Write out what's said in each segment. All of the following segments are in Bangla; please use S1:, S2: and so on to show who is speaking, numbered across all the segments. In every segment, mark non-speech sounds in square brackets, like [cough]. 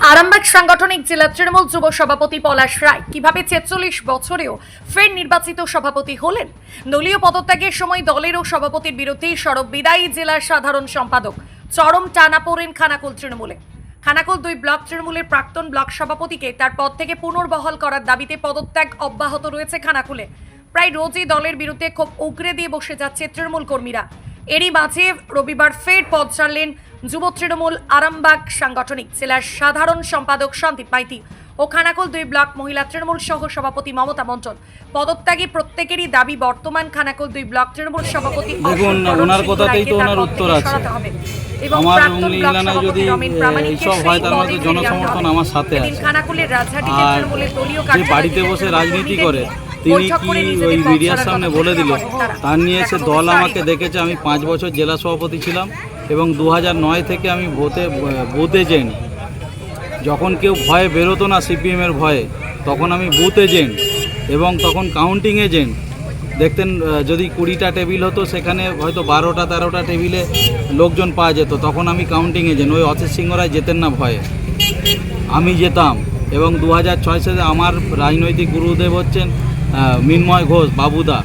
S1: আরামবাগ সাংগঠনিক জেলা তৃণমূল যুব সভাপতি পলাশ রায়। কীভাবে ছেচল্লিশ বছরেও ফের নির্বাচিত সভাপতি হলেন? দলীয় পদত্যাগের সময় দলেরও সভাপতির বিরুদ্ধে সড়ক বিদায়ী জেলার সাধারণ সম্পাদক চরম টানা পড়েন খানাকুল তৃণমূলে। খানাকুল দুই ব্লক তৃণমূলের প্রাক্তন ব্লক সভাপতিকে তার পদ থেকে পুনর্বহাল করার দাবিতে পদত্যাগ অব্যাহত রয়েছে খানাকুলে। প্রায় রোজই দলের বিরুদ্ধে খুব উগরে দিয়ে বসে যাচ্ছে তৃণমূল কর্মীরা। এরই মাঝে রবিবার ফের পদ ছাড়লেন যুব তৃণমূল আরামবাগ সাংগঠনিক জেলার সাধারণ সম্পাদক সন্দীপ মাইতি ও খানাকুল দুই ব্লক মহিলা তৃণমূল সহ সভাপতি মমতা মন্ডল পদত্যাগী প্রত্যেকেরই দাবি বর্তমান খানাকুল দুই ব্লক তৃণমূল সভাপতি
S2: দেখুন, ওনার কথাতেই তো ওনার উত্তর আছে।
S1: এবং
S2: আমার
S1: প্রাক্তন ব্লক সভাপতি
S2: যদি
S1: রমেন প্রামাণিককে
S2: এইসব হয়
S1: সেই
S2: তার
S1: পদে
S2: মধ্যে জনসমর্থন আমার সাথে আছে।
S1: খানাকুলের রাজহাটিতে
S2: আর
S1: তৃণমূলের দলীয়
S2: যে
S1: কার্যালয়ে
S2: বাড়িতে বসে রাজনীতি করে তিনি কি ওই মিডিয়ার সামনে বলে দিল।
S1: তার
S2: নিয়ে এসে দল আমাকে দেখেছে আমি পাঁচ বছর জেলা সভাপতি ছিলাম এবং দু থেকে আমি ভোটে বুথ এজেন্ট যখন কেউ ভয়ে বেরোতো না সিপিএমের ভয়ে, তখন আমি বুথ এজেন্ট এবং তখন কাউন্টিং এজেন্ট দেখতেন যদি কুড়িটা টেবিল হতো, সেখানে হয়তো বারোটা, তেরোটা টেবিলে লোকজন পাওয়া যেত। তখন আমি কাউন্টিং এজেন্ট ওই অচিত সিংহরায় যেতেন না ভয়ে। আমি যেতাম এবং দু হাজার ছয় সালে আমার রাজনৈতিক গুরুদেব হচ্ছেন মিন্ময় ঘোষ, বাবুদা।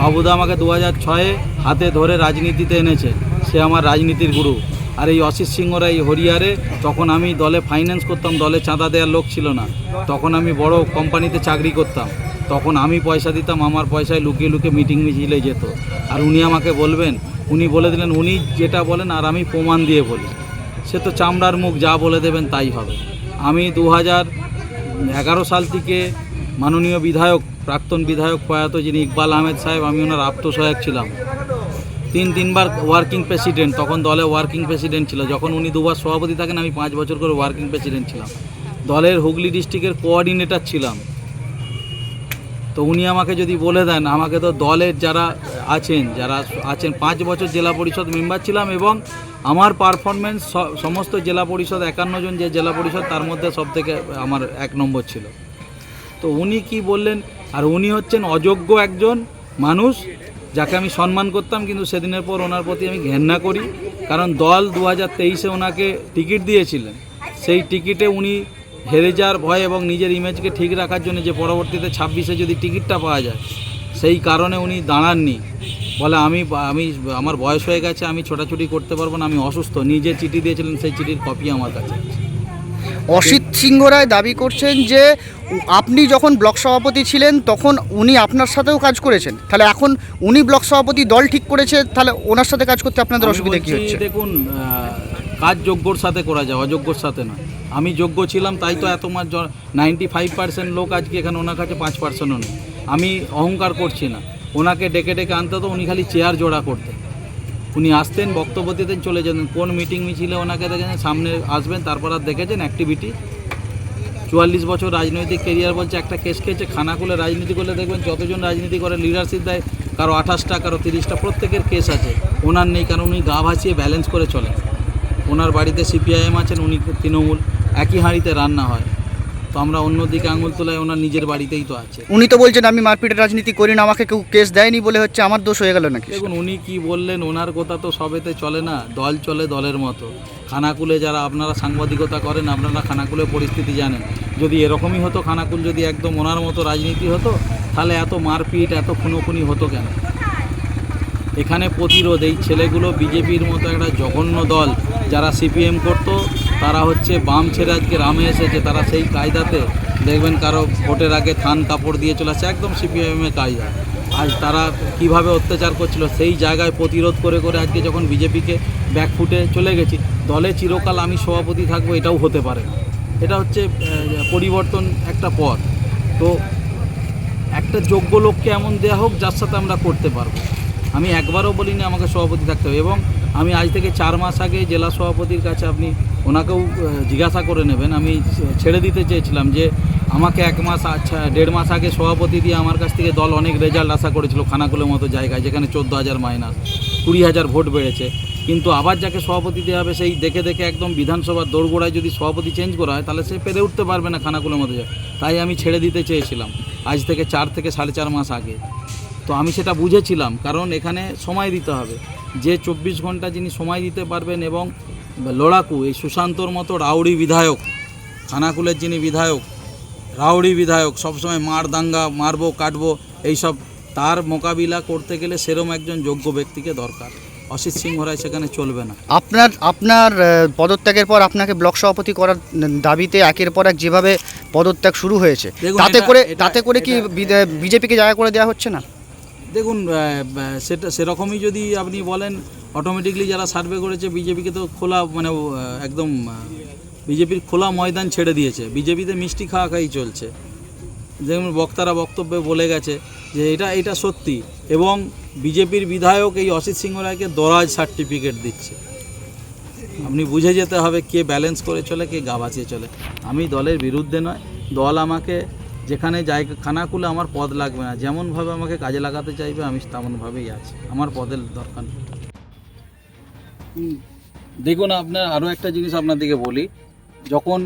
S2: বাবুদা আমাকে দু হাজার ছয়ে হাতে ধরে রাজনীতিতে এনেছে। সে আমার রাজনীতির গুরু। আর এই অসিত সিংহরা এই হরিয়ারে, তখন আমি দলে ফাইন্যান্স করতাম, দলে চাঁদা দেওয়ার লোক ছিল না। তখন আমি বড় কোম্পানিতে চাকরি করতাম। তখন আমি পয়সা দিতাম, আমার পয়সায় লুকিয়ে লুকিয়ে মিটিং মিছিলে যেত। আর উনি আমাকে বলবেন, উনি বলে দিলেন, উনি যেটা বলেন, আর আমি প্রমাণ দিয়ে বলি। সে তো চামড়ার মুখ, যা বলে দেবেন তাই হবে। আমি দু হাজার এগারো সাল থেকে মাননীয় বিধায়ক, প্রাক্তন বিধায়ক প্রয়াত যিনি ইকবাল আহমেদ সাহেব, আমি ওনার আত্মসহায়ক ছিলাম। তিন তিনবার ওয়ার্কিং প্রেসিডেন্ট তখন দলে ওয়ার্কিং প্রেসিডেন্ট ছিল। যখন উনি দুবার সভাপতি থাকেন, আমি পাঁচ বছর করে ওয়ার্কিং প্রেসিডেন্ট ছিলাম। দলের হুগলি ডিস্ট্রিক্টের কোঅর্ডিনেটর ছিলাম। তো উনি আমাকে যদি বলে দেন, আমাকে তো দলের যারা আছেন যারা আছেন, পাঁচ বছর জেলা পরিষদ মেম্বার ছিলাম এবং আমার পারফরমেন্স সমস্ত জেলা পরিষদ, একান্ন জন যে জেলা পরিষদ, তার মধ্যে সব থেকে আমার এক নম্বর ছিল। তো উনি কি বললেন, আর উনি হচ্ছেন অযোগ্য একজন মানুষ যাকে আমি সম্মান করতাম, কিন্তু সেদিনের পর ওনার প্রতি আমি ঘেন্না করি। কারণ দল দু হাজার তেইশে ওনাকে টিকিট দিয়েছিলেন। সেই টিকিটে উনি হেরে যাওয়ার ভয় এবং নিজের ইমেজকে ঠিক রাখার জন্য যে পরবর্তীতে ছাব্বিশে যদি টিকিটটা পাওয়া যায়, সেই কারণে উনি দাঁড়াননি। বলে আমি আমি, আমার বয়স হয়ে গেছে, আমি ছোটাছুটি করতে পারব না, আমি অসুস্থ। নিজে চিঠি দিয়েছিলেন, সেই চিঠির কপি আমার কাছে
S3: অসিত সিংহ রায় দাবি করছেন যে আপনি যখন ব্লক সভাপতি ছিলেন তখন উনি আপনার সাথেও কাজ করেছেন। তাহলে এখন উনি ব্লক সভাপতি দল ঠিক করেছে তাহলে ওনার সাথে কাজ করতে আপনাদের অসুবিধা কি হচ্ছে?
S2: দেখুন কাজ যোগ্যর সাথে করা যায় অযোগ্যর সাথে না। আমি যোগ্য ছিলাম তাই তো এত মাস নাইনটি ফাইভ পার্সেন্ট লোক আজকে এখানে ওনার কাছে পাঁচ পার্সেন্টও নেই। আমি অহংকার করছি না। ওনাকে ডেকে ডেকে আনতে তো উনি খালি চেয়ার জোড়া করতেন। উনি আসতেন বক্তব্য দিতেন চলে যেতেন। কোন মিটিং মিছিলে ওনাকে দেখেছেন সামনে আসবেন তারপর আর দেখেছেন অ্যাক্টিভিটি চুয়াল্লিশ বছর রাজনৈতিক কেরিয়ার বলছে, একটা কেস খেয়েছে, খানা খুলে রাজনীতি করলে দেখবেন যতজন রাজনীতি করে লিডারশিপ দেয়, কারও আঠাশটা কারও তিরিশটা, প্রত্যেকের কেস আছে। ওনার নেই, কারণ উনি গা ভাসিয়ে ব্যালেন্স করে চলেন। ওনার বাড়িতে সিপিআইএম আছেন, উনি তৃণমূল, একই হাঁড়িতে রান্না হয়। তো আমরা অন্যদিকে আঙুল তোলায় ওনার নিজের বাড়িতেই তো আছে।
S3: উনি তো বলছেন আমি মারপিটের রাজনীতি করি না আমাকে কেউ কেস দেয়নি বলে হচ্ছে আমার দোষ হয়ে গেল নাকি?
S2: দেখুন উনি কি বললেন ওনার কথা তো সবেতে চলে না দল চলে দলের মতো। খানাকুলে যারা আপনারা সাংবাদিকতা করেন আপনারা খানাকুলে পরিস্থিতি জানেন। যদি এরকমই হতো খানাকুল যদি একদম ওনার মতো রাজনীতি হতো তাহলে এত মারপিট এত খুনোখুনি হতো কেন? এখানে প্রতিরোধ এই ছেলেগুলো বিজেপির মতো একটা জঘন্য দল যারা সিপিএম করতো তারা হচ্ছে বাম ছেড়ে আজকে রামে এসেছে, তারা সেই কায়দাতে দেখবেন কারও ভোটের আগে থান কাপড় দিয়ে চলে আসছে একদম সিপিএমের কায়দা। আজ তারা কীভাবে অত্যাচার করছিল, সেই জায়গায় প্রতিরোধ করে করে আজকে যখন বিজেপিকে ব্যাকফুটে চলে গেছি, দলে চিরকাল আমি সভাপতি থাকব এটাও হতে পারে না। এটা হচ্ছে পরিবর্তন একটা পথ। তো একটা যোগ্য লোককে এমন দেওয়া হোক যার সাথে আমরা করতে পারব। আমি একবারও বলিনি আমাকে সভাপতি থাকতে হবে এবং আমি আজ থেকে চার মাস আগে জেলা সভাপতির কাছে আপনি ওনাকেও জিজ্ঞাসা করে নেবেন। আমি ছেড়ে দিতে চেয়েছিলাম যে আমাকে এক মাস আচ্ছা দেড় মাস আগে সভাপতি দিয়ে আমার কাছ থেকে দল অনেক রেজাল্ট আশা করেছিল খানাকুলের মতো জায়গায়, যেখানে চোদ্দ হাজার মাইনাস কুড়ি হাজার ভোট বেড়েছে। কিন্তু আবার যাকে সভাপতি দেওয়া হবে, সেই দেখে দেখে একদম বিধানসভার দোরগোড়ায় যদি সভাপতি চেঞ্জ করা হয়, তাহলে সে পেরে উঠতে পারবে না খানাকুলের মতো তাই আমি ছেড়ে দিতে চেয়েছিলাম, আজ থেকে চার থেকে সাড়ে চার মাস আগে। তো আমি সেটা বুঝেছিলাম কারণ এখানে সময় দিতে হবে। যে চব্বিশ ঘণ্টা যিনি সময় দিতে পারবেন এবং লড়াকু এই সুশান্তর মতো রাউড়ি বিধায়ক খানাকুলের যিনি বিধায়ক রাউড়ি বিধায়ক সবসময় মার দাঙ্গা মারবো কাটবো এইসব তার মোকাবিলা করতে গেলে সেরম একজন যোগ্য ব্যক্তিকে দরকার। অসিত সিংহ রায় সেখানে চলবে না।
S3: আপনার আপনার পদত্যাগের পর আপনাকে ব্লক সভাপতি করার দাবিতে একের পর এক যেভাবে পদত্যাগ শুরু হয়েছে তাতে করে তাতে করে কি বিজেপিকে জায়গা করে দেওয়া হচ্ছে না?
S2: দেখুন সেটা সেরকমই যদি আপনি বলেন অটোমেটিকলি যারা সার্ভে করেছে, বিজেপিকে তো খোলা মানে একদম বিজেপির খোলা ময়দান ছেড়ে দিয়েছে। বিজেপিতে মিষ্টি খাওয়া খাই চলছে। যেমন বক্তারা বক্তব্যে বলে গেছে যে এটা এটা সত্যি এবং বিজেপির বিধায়ক এই অসিত সিংহ রায়কে দরাজ সার্টিফিকেট দিচ্ছে। আপনি বুঝে যেতে হবে কে ব্যালেন্স করে চলে, কে গা বাঁচিয়ে চলে। আমি দলের বিরুদ্ধে নয়, দল আমাকে যেখানে জায়গা খানাকুলে আমার পদ লাগবে না। যেমনভাবে আমাকে কাজে লাগাতে চাইবে, আমি তেমনভাবেই আছি। আমার পদের দরকার নেই। দেখুন, আপনার আরও একটা জিনিস আপনার দিকে বলি। যখন,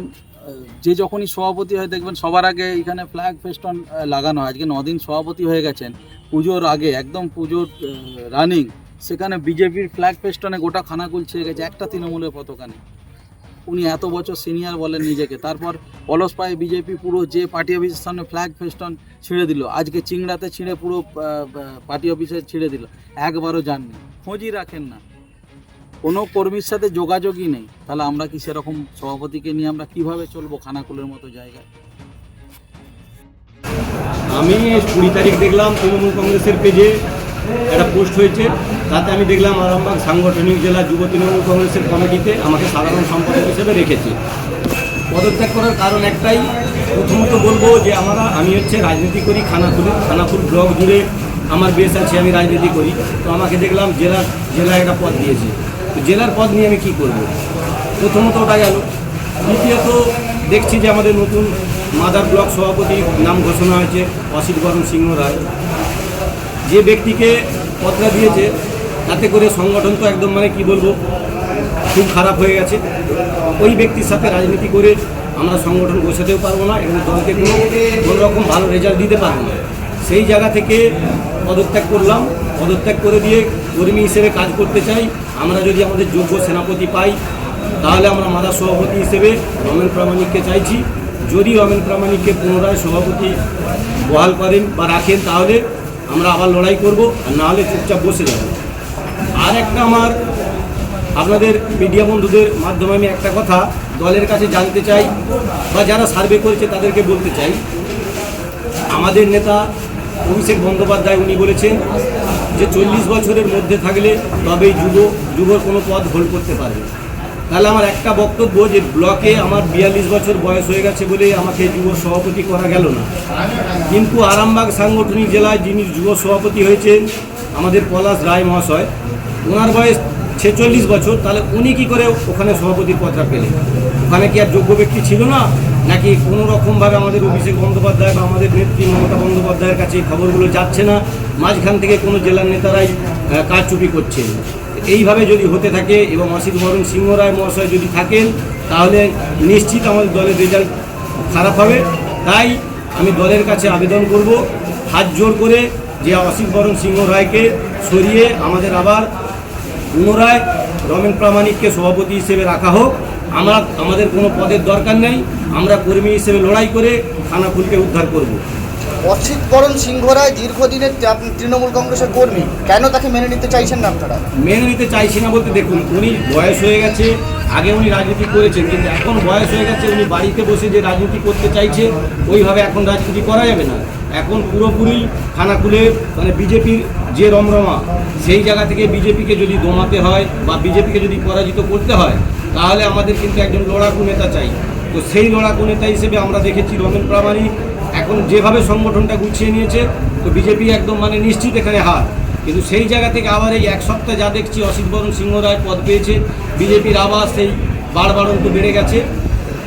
S2: যে যখনই সভাপতি হয়, দেখবেন সবার আগে এখানে ফ্ল্যাগ ফেস্টন লাগানো হয়। আজকে নদিন সভাপতি হয়ে গেছেন। পুজোর আগে, একদম পুজোর রানিং সেখানে বিজেপির ফ্ল্যাগ ফেস্টনে গোটা খানাকুল ছেড়ে গেছে। একটা তৃণমূলের পতাকা নেই। উনি এত বছর সিনিয়র বলেন নিজেকে। তারপর অলস পায়ে বিজেপি পুরো যে পার্টি অফিসের সামনে ফ্ল্যাগ ফেস্টন ছিঁড়ে দিল। আজকে চিংড়াতে ছিঁড়ে পুরো পার্টি অফিসে ছিঁড়ে দিল। একবারও যাননি। খোঁজই রাখেন না। কোনো কর্মীর সাথে যোগাযোগই নেই। তাহলে আমরা কি সেরকম সভাপতিকে নিয়ে আমরা কীভাবে চলবো খানাকুলের মতো জায়গায়?
S4: আমি কুড়ি তারিখ দেখলাম তৃণমূল কংগ্রেসের পেজে একটা পোস্ট হয়েছে। তাতে আমি দেখলাম আরামবাগ সাংগঠনিক জেলা যুব তৃণমূল কংগ্রেসের কমিটিতে আমাকে সাধারণ সম্পাদক হিসেবে রেখেছে। পদত্যাগ করার কারণ একটাই, প্রথমত বলব যে আমরা, আমি হচ্ছে রাজনীতি করি খানাকুলে, খানাকুল ব্লক জুড়ে আমার বেশ আছে, আমি রাজনীতি করি। তো আমাকে দেখলাম জেলার জেলা একটা পদ দিয়েছে। তো জেলার পদ নিয়ে আমি কি করব? প্রথমত ওটা গেল দ্বিতীয়ত, দেখছি যে আমাদের নতুন মাদার ব্লক সভাপতির নাম ঘোষণা হয়েছে, অসিত বরণ সিংহ রায়। যে ব্যক্তিকে পত্রা দিয়েছে তাতে করে সংগঠন তো একদম মানে কি বলব, খুব খারাপ হয়ে গেছে। ওই ব্যক্তির সাথে রাজনীতি করে আমরা সংগঠন গোছাতেও পারব না এবং দলকে কোনো কোনো রকম ভালো রেজাল্ট দিতে পারব না। সেই জায়গা থেকে পদত্যাগ করলাম। পদত্যাগ করে দিয়ে কর্মী হিসেবে কাজ করতে চাই। আমরা যদি আমাদের যোগ্য সেনাপতি পাই, তাহলে আমরা মাদার সভাপতি হিসেবে রমেন প্রামাণিককে চাইছি। যদি রমেন প্রামাণিককে পুনরায় সভাপতি বহাল করেন বা রাখেন, তাহলে আমরা আবার লড়াই করব। আর নাহলে চুপচাপ বসে যাব। আর একটা আমার আপনাদের মিডিয়া বন্ধুদের মাধ্যমে আমি একটা কথা দলের কাছে জানতে চাই বা যারা সার্ভে করেছে তাদেরকে বলতে চাই। আমাদের নেতা অভিষেক বন্দ্যোপাধ্যায় উনি বলেছেন যে চল্লিশ বছরের মধ্যে থাকলে তবেই যুব, যুবর কোনো পদ হোল্ড করতে পারবে। তাহলে আমার একটা বক্তব্য যে ব্লকে আমার বিয়াল্লিশ বছর বয়স হয়ে গেছে বলে আমাকে যুব সভাপতি করা গেল না। কিন্তু আরামবাগ সাংগঠনিক জেলায় যিনি যুব সভাপতি হয়েছেন, আমাদের পলাশ রায় মহাশয় ওনার বয়স ছেচল্লিশ বছর, তাহলে উনি কি করে ওখানে সভাপতির পদটা পেলেন? ওখানে কি আর যোগ্য ব্যক্তি ছিল না? নাকি কোনো রকমভাবে আমাদের অভিষেক বন্দ্যোপাধ্যায় বা আমাদের নেত্রী মমতা বন্দ্যোপাধ্যায়ের কাছে খবরগুলো যাচ্ছে না? মাঝখান থেকে কোনো জেলার নেতারাই কারচুপি করছেন। এইভাবে যদি হতে থাকে এবং অসিত বরণ সিংহ রায় মহাশয় যদি থাকেন, তাহলে নিশ্চিত আমাদের দলের রেজাল্ট খারাপ হবে। তাই আমি দলের কাছে আবেদন করব, হাত জোর করে যে অসিত বরণ সিংহ রায়কে সরিয়ে আমাদের আবার পুনরায় রমেন প্রামাণিককে সভাপতি হিসেবে রাখা হোক। আমরা আমাদের কোনো পদের দরকার নেই। আমরা কর্মী হিসেবে লড়াই করে খানাকুলকে উদ্ধার করব।
S3: অসিত বরণ সিংহ রায় দীর্ঘদিনের তৃণমূল কংগ্রেসের কর্মী। কেন তাকে মেনে নিতে চাইছেন না আপনারা?
S4: মেনে নিতে চাইছি না বলতে দেখুন উনি বয়স হয়ে গেছে। আগে উনি রাজনীতি করেছেন কিন্তু এখন বয়স হয়ে গেছে উনি বাড়িতে বসে যে রাজনীতি করতে চাইছে ওইভাবে এখন রাজনীতি করা যাবে না। এখন পুরোপুরি খানাকুলে মানে বিজেপির যে রমরমা সেই জায়গা থেকে বিজেপিকে যদি দমাতে হয় বা বিজেপিকে যদি পরাজিত করতে হয়, তাহলে আমাদের কিন্তু একজন লড়াকু নেতা চাই। তো সেই লড়াকু নেতা হিসেবে আমরা দেখেছি রমেন প্রামাণিক এখন যেভাবে সংগঠনটা গুছিয়ে নিয়েছে, তো বিজেপি একদম মানে নিশ্চিত এখানে হার। কিন্তু সেই জায়গা থেকে আবার এই এক সপ্তাহ যা দেখছি, অসিত বরণ সিংহ রায় পদ পেয়েছে, বিজেপির আবার সেই বাড়বাড়ন্ত বেড়ে গেছে।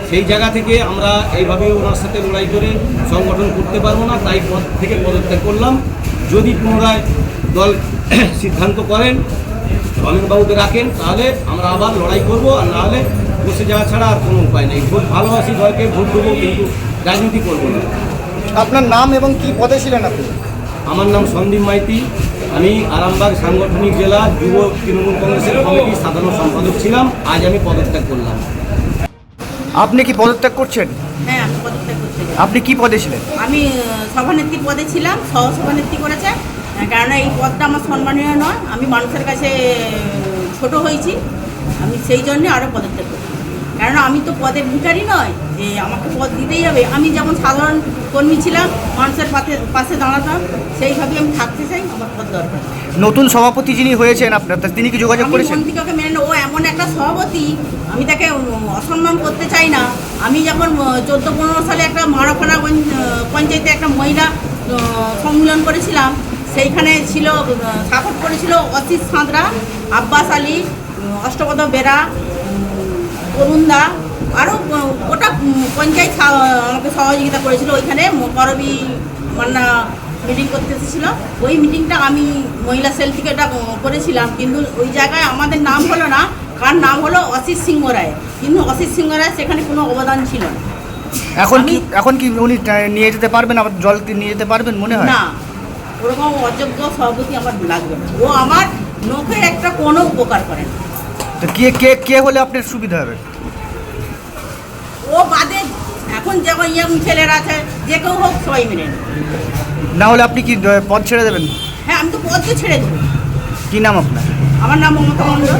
S4: সেই জায়গা থেকে আমরা এইভাবে ওনার সাথে লড়াই করে সংগঠন করতে পারব না, তাই পদ থেকে পদত্যাগ করলাম। যদি পুনরায় দল [coughs] সিদ্ধান্ত করেন রমেনবাবুকে রাখেন তাহলে আমরা আবার লড়াই করব আর নাহলে বসে যাওয়া ছাড়া আর কোনো উপায় নেই। ভোট ভালোবাসি দলকে ভোট দেবো কিন্তু রাজনীতি করব না।
S3: আপনার নাম এবং কি পদে ছিলেন আপনি?
S4: আমার নাম সন্দীপ মাইতি। আমি আরামবাগ সাংগঠনিক জেলা যুব তৃণমূল কংগ্রেসের কমিটির সাধারণ সম্পাদক ছিলাম। আজ আমি পদত্যাগ করলাম।
S3: আপনি কি পদত্যাগ করছেন?
S5: হ্যাঁ
S3: আপনি কি পদে ছিলেন?
S5: আমি সভানেত্রী পদে ছিলাম সহ সভানেত্রী করেছে কেননা এই পদটা আমার সম্মানীয় নয়। আমি মানুষের কাছে ছোট হয়েছি। আমি সেই জন্যে আরও পদত্যাগ করি কেননা আমি তো পদের ভিখারি নয় যে আমাকে পদ দিতেই হবে। আমি যেমন সাধারণ কর্মী ছিলাম মানুষের পাশে পাশে দাঁড়াতাম সেইভাবেই আমি থাকতে চাই আমার পদ দরকার।
S3: নতুন সভাপতি যিনি হয়েছেন আপনার তিনি কি যোগাযোগ করেছেন?
S5: মন্ত্রীকে মেনে। ও এমন একটা সভাপতি আমি তাকে অসম্মান করতে চাই না। আমি যখন চোদ্দ পনেরো সালে একটা মারাখানা পঞ্চায়েতে একটা মহিলা সম্মেলন করেছিলাম সেইখানে ছিল সাপোর্ট করেছিল অসিত সাঁতরা আব্বাস আলী অষ্টপদ বেরা অরুণদা আরও ওটা পঞ্চায়েত আমাকে সহযোগিতা করেছিল। ওইখানে করবি মান্না মিটিং করতে এসেছিল। ওই মিটিংটা আমি মহিলা সেল থেকে ওটা করেছিলাম। কিন্তু ওই জায়গায় আমাদের নাম হলো না কার নাম হলো অসিত সিংহ রায়। কিন্তু অসিত সিংহ রায় সেখানে কোনো অবদান ছিল না।
S3: এখন কি এখন কি উনি নিয়ে যেতে পারবেন? আবার জল কি নিয়ে যেতে পারবেন মনে হয়?
S5: না। ওরকম অযোগ্য সভাপতি আমার লাগবে না। ও আমার নখের একটা কোনো উপকার করে না।
S3: তো কে কে কে হলে আপনার সুবিধা হবে?
S5: ও বাদে এখন যখন ইয়ং ছেলেরা আছে যে কেউ হোক সবাই মিলে
S3: না হলে আপনি কি পদ ছেড়ে দেবেন?
S5: হ্যাঁ আমি তো পদ্ম ছেড়ে দেবো।
S3: কি নাম আপনার?
S5: আমার নাম মমতা মণ্ডল।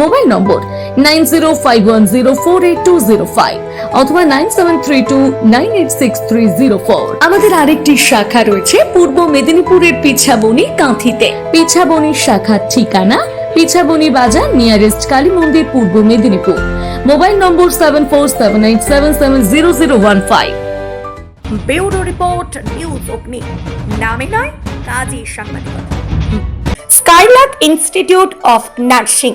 S1: Mobile number nine zero five one zero four eight two zero five অথবা nine seven three two nine eight six three zero four. আমাদের আরেকটি শাখা রয়েছে পূর্ব মেদিনীপুরের পিছাবনি কাঁথিতে। পিছাবনির শাখার ঠিকানা পিছাবনি বাজার নিয়ারেস্ট কালী মন্দির Purba Medinipur. Mobile number seven four seven eight seven seven zero zero one five. Bureau report news Agni. নামে নয় কাজী সাংবাদিকতা। Skylark institute of nursing.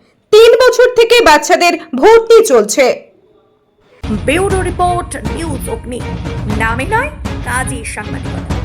S6: তিন বছর থেকে বাচ্চাদের ভর্তি চলছে।
S1: Bureau report news Agni. নামে নয় কাজী সাংবাদিকতা।